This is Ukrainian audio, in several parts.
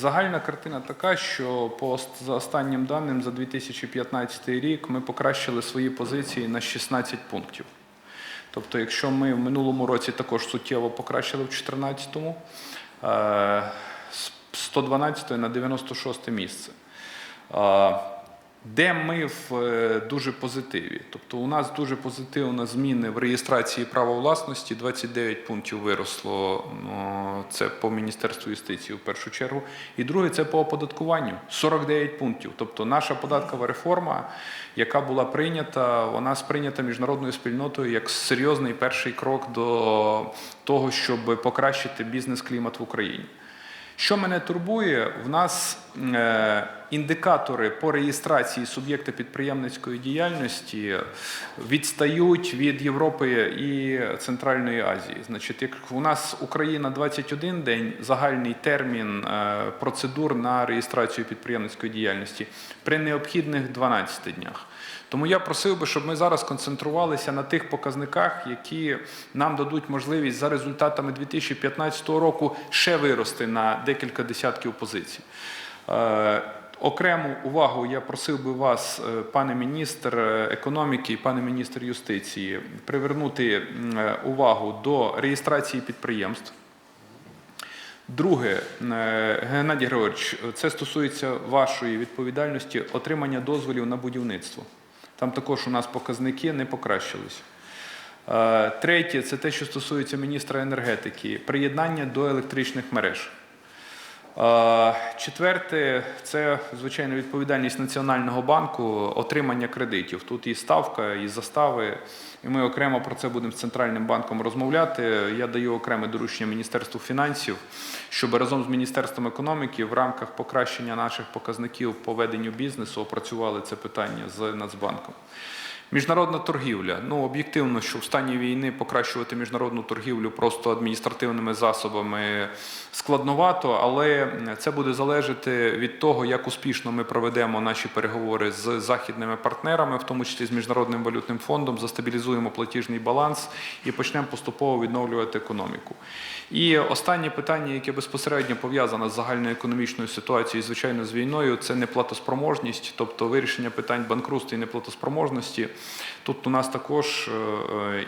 Загальна картина така, що по за останнім даним за 2015 рік ми покращили свої позиції на 16 пунктів. Тобто, якщо ми в минулому році також суттєво покращили в 2014-му, е, з 112 на 96 місце. Де ми в е, дуже позитиві? Тобто у нас дуже позитивно зміни в реєстрації права власності. 29 пунктів виросло. ну, Це по Міністерству юстиції в першу чергу. І друге це по оподаткуванню 49 пунктів. Тобто наша податкова реформа, яка була прийнята, вона сприйнята міжнародною спільнотою як серйозний перший крок до того, щоб покращити бізнес-клімат в Україні. Що мене турбує, в нас е, індикатори по реєстрації суб'єкта підприємницької діяльності відстають від Європи і Центральної Азії. Значить, як у нас Україна 21 день, загальний термін е, процедур на реєстрацію підприємницької діяльності при необхідних 12 днях. Тому я просив би, щоб ми зараз концентрувалися на тих показниках, які нам дадуть можливість за результатами 2015 року ще вирости на декілька десятків позицій. Окрему увагу я просив би вас, е, пане міністр е, економіки і пане міністр юстиції, привернути е, увагу до реєстрації підприємств. Друге, Геннадій Григорович, це стосується вашої відповідальності отримання дозволів на будівництво. Там також у нас показники не покращились. Третє, це те, що стосується міністра енергетики, приєднання до електричних мереж. Четверте, це звичайно відповідальність Національного банку отримання кредитів. Тут і ставка, і застави. І ми окремо про це будемо з центральним банком розмовляти. Я даю окреме доручення Міністерству фінансів, щоб разом з Міністерством економіки в рамках покращення наших показників по веденню бізнесу опрацювали це питання з Нацбанком. Міжнародна торгівля. Ну об'єктивно, що в стані війни покращувати міжнародну торгівлю просто адміністративними засобами складновато, але це буде залежати від того, як успішно ми проведемо наші переговори з західними партнерами, в тому числі з міжнародним валютним фондом, застабілізуємо платіжний баланс і почнемо поступово відновлювати економіку. І останнє питання, яке безпосередньо пов'язане з загальноекономічною ситуацією, звичайно, з війною, це неплатоспроможність, тобто вирішення питань банкрутства і неплатоспроможності. Тут у нас також е,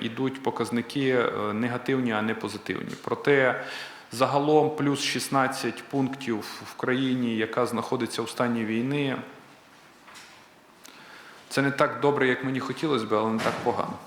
е, показники е, негативні, а не позитивні. Проте загалом плюс 16 пунктів в країні, яка знаходиться у стані війни. Це не так добре, як мені хотілося б, але не так погано.